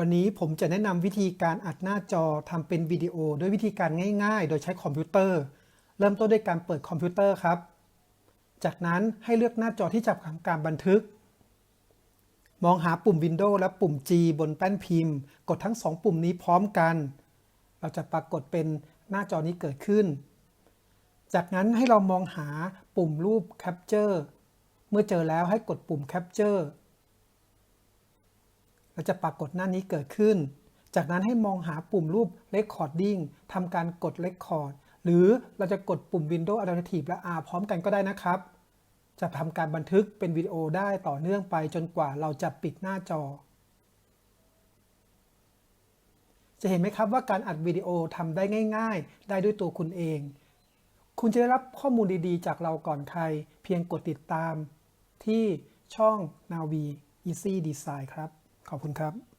วันนี้ผมจะแนะนำวิธีการอัดหน้าจอทำเป็นวิดีโอด้วยวิธีการง่าย ๆ โดยใช้คอมพิวเตอร์ เริ่มต้นด้วยการเปิดคอมพิวเตอร์ครับ จากนั้นให้เลือกหน้าจอที่จะทำการบันทึก มองหาปุ่ม Windows และปุ่ม G บนแป้นพิมพ์ กดทั้ง 2 ปุ่มนี้พร้อมกัน เราจะปรากฏเป็นหน้าจอนี้เกิดขึ้น จากนั้นให้เรามองหาปุ่มรูป Capture เมื่อเจอแล้วให้กดปุ่ม Capture เราจะปรากฏหน้านี้เกิดขึ้น จากนั้นให้มองหาปุ่มรูป Recording ทำการกด Record หรือเราจะกดปุ่ม Windows Alternative และ R พร้อมกันก็ได้นะครับ จะทำการบันทึกเป็นวิดีโอได้ต่อเนื่องไปจนกว่าเราจะปิดหน้าจอ จะเห็นไหมครับว่าการอัดวิดีโอทำได้ง่าย ๆ ได้ด้วยตัวคุณเอง คุณจะได้รับข้อมูลดีๆ จากเราก่อนใคร เพียงกดติดตาม ที่ช่อง Navi Easy Design ครับ ขอบคุณครับ